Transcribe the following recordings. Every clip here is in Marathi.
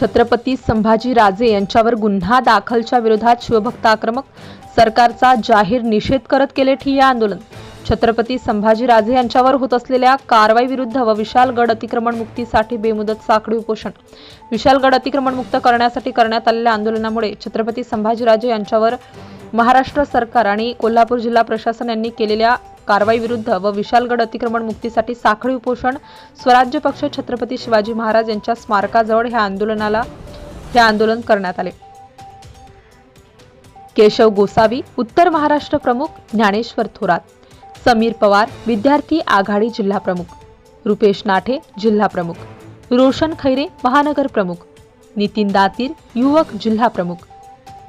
छत्रपती संभाजी राजे यांच्यावर गुन्हा दाखलच्या विरोधात शिवभक्त आक्रमक सरकारचा जाहीर निषेध करत केले ठिय्या आंदोलन. छत्रपती संभाजी राजे यांच्यावर होत असलेल्या कारवाई विरुद्ध व विशालगड अतिक्रमण मुक्तीसाठी बेमुदत साखळी उपोषण. विशालगड अतिक्रमण मुक्त करण्यासाठी करण्यात आलेल्या आंदोलनामुळे छत्रपती संभाजीराजे यांच्यावर महाराष्ट्र सरकार आणि कोल्हापूर जिल्हा प्रशासन यांनी केलेल्या कारवाई विरुद्ध व विशालगड अतिक्रमण मुक्तीसाठी साखळी उपोषण स्वराज्य पक्ष छत्रपती शिवाजी महाराज यांच्या स्मारकाजवळ ह्या आंदोलनाला हे आंदोलन करण्यात आले. केशव गोसावी उत्तर महाराष्ट्र प्रमुख ज्ञानेश्वर थोरात समीर पवार विद्यार्थी आघाडी जिल्हा प्रमुख रुपेश नाठे जिल्हा प्रमुख रोशन खैरे महानगर प्रमुख नितीन दातीर युवक जिल्हा प्रमुख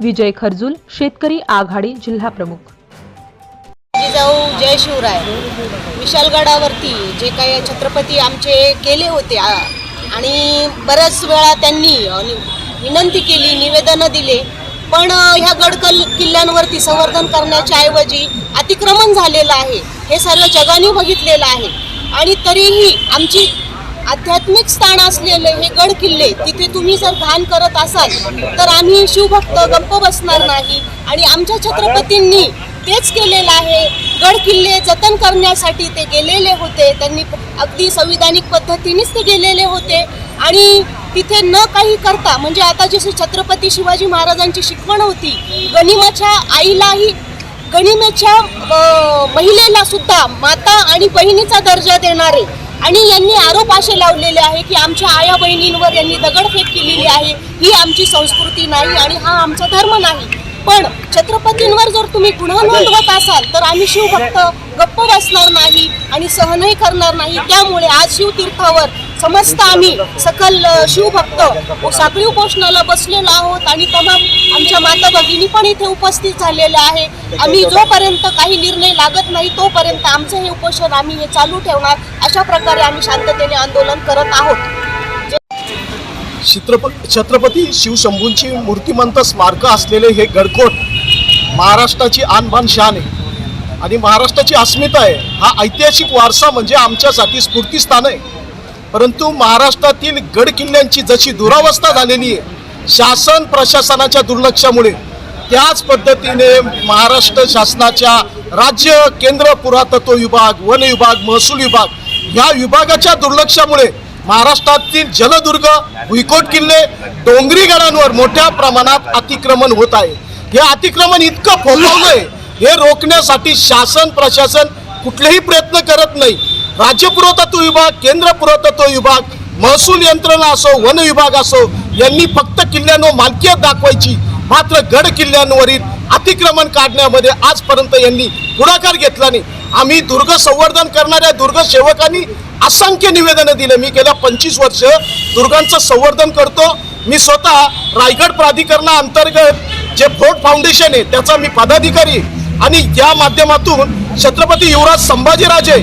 विजय खरजूल शेतकरी आघाडी जिल्हा प्रमुख. जाऊ जय शिवराय. विशालगडावरती जे काही छत्रपती आमचे केले होते आणि बऱ्याच वेळा त्यांनी विनंती केली निवेदनं दिले. पण ह्या गडकल किल्ल्यांवरती संवर्धन करण्याच्या ऐवजी अतिक्रमण झालेलं आहे. हे सर्व जगाने बघितलेलं आहे. आणि तरीही आमची आध्यात्मिक स्थान असलेले हे गड किल्ले तिथे तुम्ही जर घाण करत असाल तर आम्ही शिवभक्त गप्प बसणार नाही. आणि आमच्या छत्रपतींनी तेच केलेलं आहे. गड किल्ले जतन करण्यासाठी ते गेलेले होते. त्यांनी अगदी संविधानिक पद्धतीनेच ते गेलेले होते. आणि तिथे न काही करता म्हणजे आता जसे छत्रपती शिवाजी महाराजांची शिकवण होती गनिमाच्या आईलाही गनिमेच्या महिलेला सुद्धा माता आणि बहिणीचा दर्जा देणारे आणि यांनी आरोप असे लावलेले आहे की आमच्या आया बहिणींवर यांनी दगडफेक केलेली आहे. ही आमची संस्कृती नाही आणि हा आमचा धर्म नाही. पण छत्रपतींवर जर तुम्ही गुन्हा नोंदवत असाल तर आम्ही शिवभक्त गप्प बसणार नाही आणि सहनही करणार नाही. त्यामुळे आज शिवतीर्थावर समस्त आम्ही सकल शिवभक्त साखळी उपोषणाला बसलेलो आहोत आणि तमाम आमच्या माता भगिनी पण इथे उपस्थित झालेल्या आहे. आम्ही जोपर्यंत काही निर्णय लागत नाही तोपर्यंत आमचं हे उपोषण आम्ही हे चालू ठेवणार. अशा प्रकारे आम्ही शांततेने आंदोलन करत आहोत. चित्रप छत्रपती शिवशंभूंची मूर्तिमंत स्मारकं असलेले हे गडकोट महाराष्ट्राची आणबाण शान आहे आणि महाराष्ट्राची अस्मिता आहे. हा ऐतिहासिक वारसा म्हणजे आमच्यासाठी स्फूर्तीस्थान आहे. परंतु महाराष्ट्रातील गड किल्ल्यांची जशी दुरावस्था झालेली आहे शासन प्रशासनाच्या दुर्लक्षामुळे त्याच पद्धतीने महाराष्ट्र शासनाच्या राज्य केंद्र पुरातत्व विभाग वन विभाग महसूल विभाग ह्या विभागाच्या दुर्लक्षामुळे महाराष्ट्रातील जलदुर्ग भुईकोट किल्ले डोंगरी गडांवर मोठ्या प्रमाणात अतिक्रमण होत आहे. हे अतिक्रमण इतकं फोफवलंय हे रोखण्यासाठी शासन प्रशासन कुठलेही प्रयत्न करत नाही. राज्य पुरातत्व विभाग केंद्र पुरातत्व विभाग महसूल यंत्रणा असो वन विभाग असो यांनी फक्त किल्ल्यांवर मालकीयत दाखवायची. मात्र गड किल्ल्यांवरील अतिक्रमण काढण्यामध्ये आजपर्यंत यांनी पुढाकार घेतला नाही. आम्ही दुर्ग संवर्धन करणाऱ्या दुर्ग सेवकांनी असंख्य निवेदनं दिले. मी गेल्या पंचवीस वर्ष दुर्गांचं संवर्धन करतो. मी स्वतः रायगड प्राधिकरणाअंतर्गत जे फोर्ट फाउंडेशन आहे त्याचा मी पदाधिकारी. आणि या माध्यमातून छत्रपती युवराज संभाजीराजे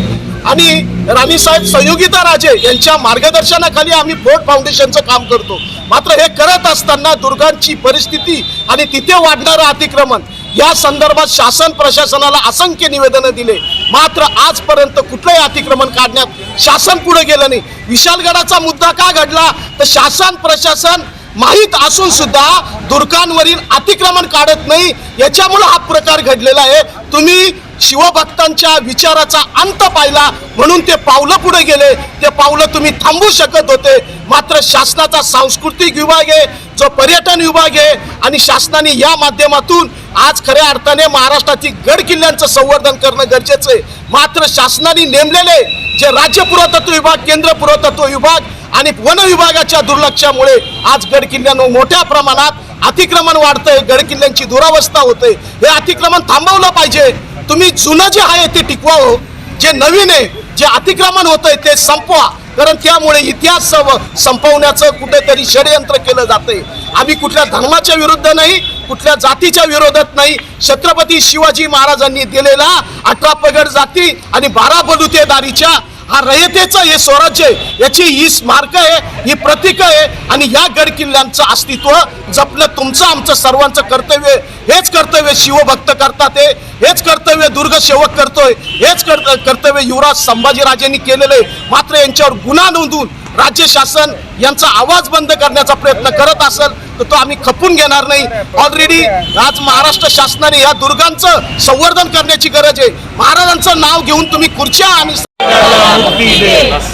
आणि राणीसाहेब संयोगिता राजे यांच्या मार्गदर्शनाखाली आम्ही फोर्ट फाउंडेशनचं काम करतो. मात्र हे करत असताना दुर्गांची परिस्थिती आणि तिथे वाढणारं अतिक्रमण या संदर्भात शासन प्रशासनाला असंख्य निवेदनं दिले. मात्र आजपर्यंत कुठलंही अतिक्रमण काढण्यात शासन पुढे गेलं नाही. विशालगडाचा मुद्दा का घडला? तर शासन प्रशासन माहीत असून सुद्धा दुर्गांवरील अतिक्रमण काढत नाही. याच्यामुळे हा प्रकार घडलेला आहे. तुम्ही शिवभक्तांच्या विचाराचा अंत पाहिला म्हणून ते पावलं पुढे गेले. ते पावलं तुम्ही थांबू शकत होते. मात्र शासनाचा सांस्कृतिक विभाग आहे जो पर्यटन विभाग आहे आणि शासनाने या माध्यमातून आज खऱ्या अर्थाने महाराष्ट्रातील गड किल्ल्यांचं संवर्धन करणं गरजेचं आहे. मात्र शासनाने नेमलेले जे राज्य पुरातत्व विभाग केंद्र पुरातत्व विभाग आणि वन विभागाच्या दुर्लक्षामुळे आज गड किल्ल्यांवर मोठ्या प्रमाणात अतिक्रमण वाढतंय. गड किल्ल्यांची दुरावस्था होते हे अतिक्रमण थांबवलं पाहिजे. तुम्ही जुनं जे आहे ते टिकवावं हो. जे नवीन आहे जे अतिक्रमण होतंय ते संपवा. कारण त्यामुळे इतिहास संपवण्याचं कुठेतरी षडयंत्र केलं जाते आम्ही कुठल्या धर्माच्या विरुद्ध नाही कुठल्या जातीच्या विरोधात नाही. छत्रपती शिवाजी महाराजांनी दिलेला अठरा पगड जाती आणि बारा बलुतेदारीच्या हा रयतेचं हे स्वराज्य आहे. याची ही स्मारक आहे ही प्रतीक आहे आणि या गड किल्ल्यांचं अस्तित्व जपलं तुमचं आमचं सर्वांचं कर्तव्य हेच कर्तव्य शिवभक्त करतात हे. हेच कर्तव्य दुर्ग सेवक करतोय. हेच कर्तव्य युवराज संभाजीराजेंनी केलेलं आहे. मात्र यांच्यावर गुन्हा नोंदवून राज्य शासन यांचा आवाज बंद करण्याचा प्रयत्न करत असेल तर तो आम्ही खपून घेणार नाही. ऑलरेडी आज महाराष्ट्र शासनाने या दुर्गांचं संवर्धन करण्याची गरज आहे. महाराजांचं नाव घेऊन तुम्ही खुर्च्या आणि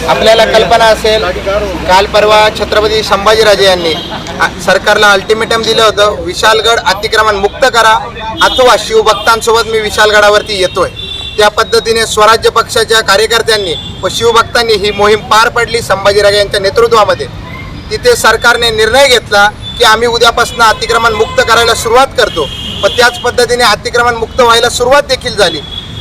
आपल्याला कल्पना असेल काल परवा छत्रपती संभाजीराजे यांनी सरकारला अल्टिमेटम दिलं होतं विशालगड अतिक्रमण मुक्त करा अथवा शिवभक्तांसोबत मी विशालगडावरती येतोय. त्या पद्धतीने स्वराज्य पक्षाच्या कार्यकर्त्यांनी व शिवभक्तांनी ही मोहीम पार पडली संभाजीराजे यांच्या नेतृत्वामध्ये. तिथे सरकारने निर्णय घेतला की आम्ही उद्यापासून अतिक्रमण मुक्त करायला सुरुवात करतो. पण त्याच पद्धतीने अतिक्रमण मुक्त व्हायला सुरुवात देखील झाली.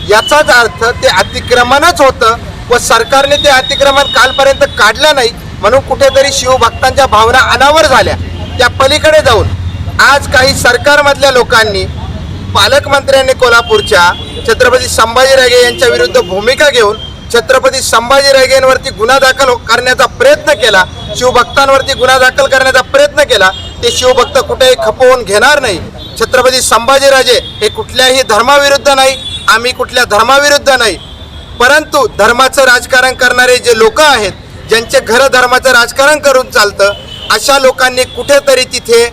याचाच अर्थ ते अतिक्रमणच होतं व सरकारने ते अतिक्रमण कालपर्यंत काढलं नाही म्हणून कुठेतरी शिवभक्तांच्या भावना अनावर झाल्या. त्या पलीकडे जाऊन आज काही सरकारमधल्या लोकांनी पालकमंत्र्यांनी कोल्हापूरच्या छत्रपती संभाजीराजे यांच्या विरुद्ध भूमिका घेऊन छत्रपती संभाजीराजेंवरती गुन्हा दाखल हो- करण्याचा प्रयत्न केला शिवभक्तांवरती गुन्हा दाखल करण्याचा प्रयत्न केला ते शिवभक्त कुठेही खपवून घेणार नाही. छत्रपती संभाजीराजे हे कुठल्याही धर्माविरुद्ध नाही आम्ही कुठल्या धर्माविरुद्ध नाही. परंतु धर्माचं राजकारण करणारे जे लोक आहेत ज्यांचे घर धर्माचं राजकारण करून चालतं अशा लोकांनी कुठेतरी तिथे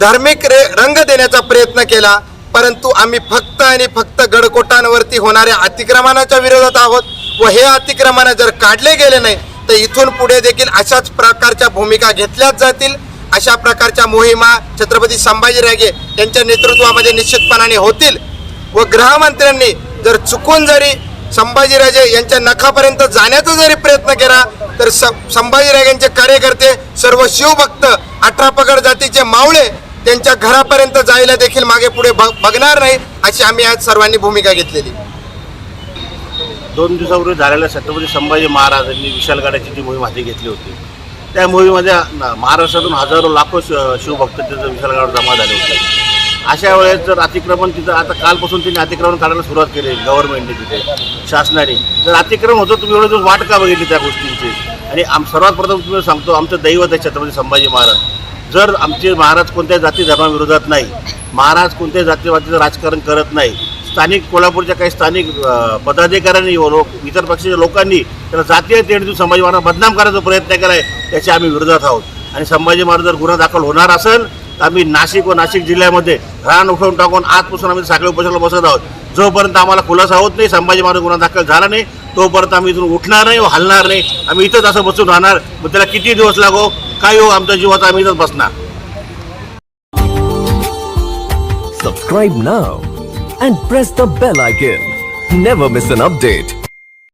धार्मिक रे रंग देण्याचा प्रयत्न केला. परंतु आम्ही फक्त आणि फक्त गडकोटांवरती होणाऱ्या अतिक्रमणाच्या विरोधात आहोत व हे अतिक्रमण जर काढले गेले नाही तर इथून पुढे देखील अशाच प्रकारच्या भूमिका घेतल्याच जातील. अशा प्रकारच्या मोहिमा छत्रपती संभाजीराजे यांच्या नेतृत्वामध्ये निश्चितपणाने होतील व गृहमंत्र्यांनी जर चुकून जरी संभाजीराजे यांच्या नखापर्यंत जाण्याचा जरी प्रयत्न केला तर स- संभाजीराजेंचे कार्यकर्ते सर्व शिवभक्त अठरा पगड जातीचे मावळे त्यांच्या घरापर्यंत जायला देखील मागे पुढे बघणार नाही अशी आम्ही आज सर्वांनी भूमिका घेतलेली. दोन दिवसापूर्वी झालेल्या छत्रपती संभाजी महाराजांनी विशालगडाची जी मोहीम हाती घेतली होती त्या मोहिमेमध्ये महाराष्ट्रातून हजारो लाखो शिवभक्त तिथं विशालगड जमा झाले होते. अशा वेळेस जर अतिक्रमण तिथं आता कालपासून त्यांनी अतिक्रमण काढायला सुरुवात केली गव्हर्नमेंटने तिथे शासनाने. जर अतिक्रमण होतं तुम्ही एवढं दिवस वाट का बघितली त्या गोष्टींची? आणि आम सर्वात प्रथम तुम्ही सांगतो आमचं दैवत आहे छत्रपती संभाजी महाराज. जर आमचे महाराज कोणत्याही जाती धर्माविरोधात नाही महाराज कोणत्याही जातीवादीचं राजकारण करत नाही स्थानिक कोल्हापूरच्या काही स्थानिक पदाधिकाऱ्यांनी व लोक इतर पक्षाच्या लोकांनी त्याला जातीय तेढीतून संभाजी महाराज बदनाम करायचा प्रयत्न केला आहे त्याच्या आम्ही विरोधात आहोत. आणि संभाजी महाराज जर गुन्हा दाखल होणार असेल आम्ही नाशिक व नाशिक जिल्ह्यामध्ये रान उठवून टाकून आजपासून आम्ही साखळी उपोषणाला बसत आहोत. जोपर्यंत आम्हाला खुलासा होत नाही संभाजी महाराज गुन्हा दाखल झाला नाही तोपर्यंत आम्ही इथून उठणार नाही व हलणार नाही. आम्ही इथंच असं बसून राहणार. मग त्याला किती दिवस लागो? काय हो? आमच्या जीवाचा आम्ही इथंच बसणार. Subscribe now and press the bell icon. Never miss an update.